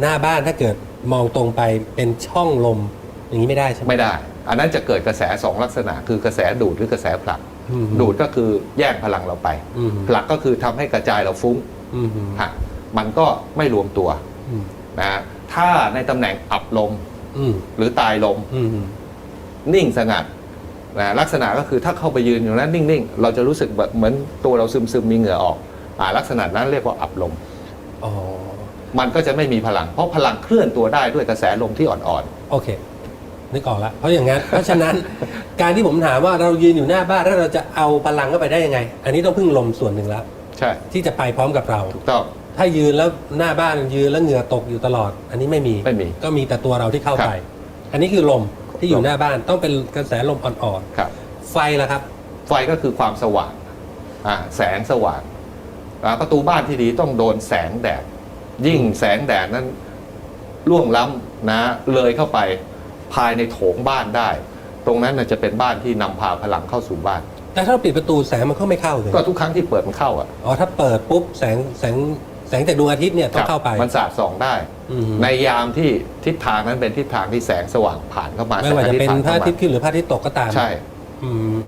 หน้าบ้านถ้าเกิดมองตรงไปเป็นช่องลมอย่างนี้ไม่ได้ใช่ไหมไม่ได้ อันนั้นจะเกิดกระแสสองลักษณะ คือกระแสดูดหรือกระแสผลัก อืม ดูดก็คือแย่งพลังเราไป อืม ผลักก็คือทำให้กระจายเราฟุ้งอืมฮะมันก็ไม่รวมตัวอืมนะฮะถ้าในตำแหน่งอับลมอืมหรือตายลมอืม นิ่งสงัดนะลักษณะก็คือถ้าเข้าไปยืนอยู่นั้นนิ่งๆ เราจะรู้สึกแบบเหมือนตัวเราซึมๆ มีเหงื่อออกอ่าลักษณะนั้นเรียกว่าอับลม อ๋อ มันก็จะไม่มีพลัง เพราะพลังเคลื่อนตัวได้ด้วยกระแสลมที่อ่อนโอเคนึกออกแล้วเพราะอย่างนั้น เพราะฉะนั้นการที่ผมถามว่าเรายืนอยู่หน้าบ้านแล้วเราจะเอาพลังเข้าไปได้ยังไง อันนี้ต้องพึ่งลมส่วนหนึ่งแล้วๆ ใช่ที่จะไปพร้อมกับเรา ถูกต้อง ถ้ายืนแล้วหน้าบ้านยืนแล้วเหงื่อตกอยู่ตลอด อันนี้ไม่มีไม่มีก็มีแต่ตัวเราที่เข้าไปครับอันนี้คือลมที่อยู่หน้าบ้านต้องเป็นกระแสลมอ่อนครับ ๆไฟล่ะครับ ไฟก็คือความสว่างอ่าแสงสว่างอ่าประตูบ้านที่ดีต้องโดนแสงแดด ยิ่งแสงแดดนั้นล่วงล้ำนะเลยเข้าไปภายในโถงบ้านได้ ตรงนั้นน่ะจะเป็นบ้านที่นำพาพลังเข้าสู่บ้าน แต่ถ้าเราปิดประตูแสงมันก็ไม่เข้าเลยก็ทุกครั้งที่เปิดมันเข้าอะอ๋อถ้าเปิดปุ๊บแสงแสงแสงจากดวงอาทิตย์เนี่ยต้องเข้าไป มันสาดส่องได้ อืม ในยามที่ทิศทางนั้นเป็นทิศทางที่แสงสว่างผ่านเข้ามาไม่ว่าจะเป็นพระอาทิตย์แสงขึ้นหรือพระอาทิตย์ตกก็ตาม ใช่ อืม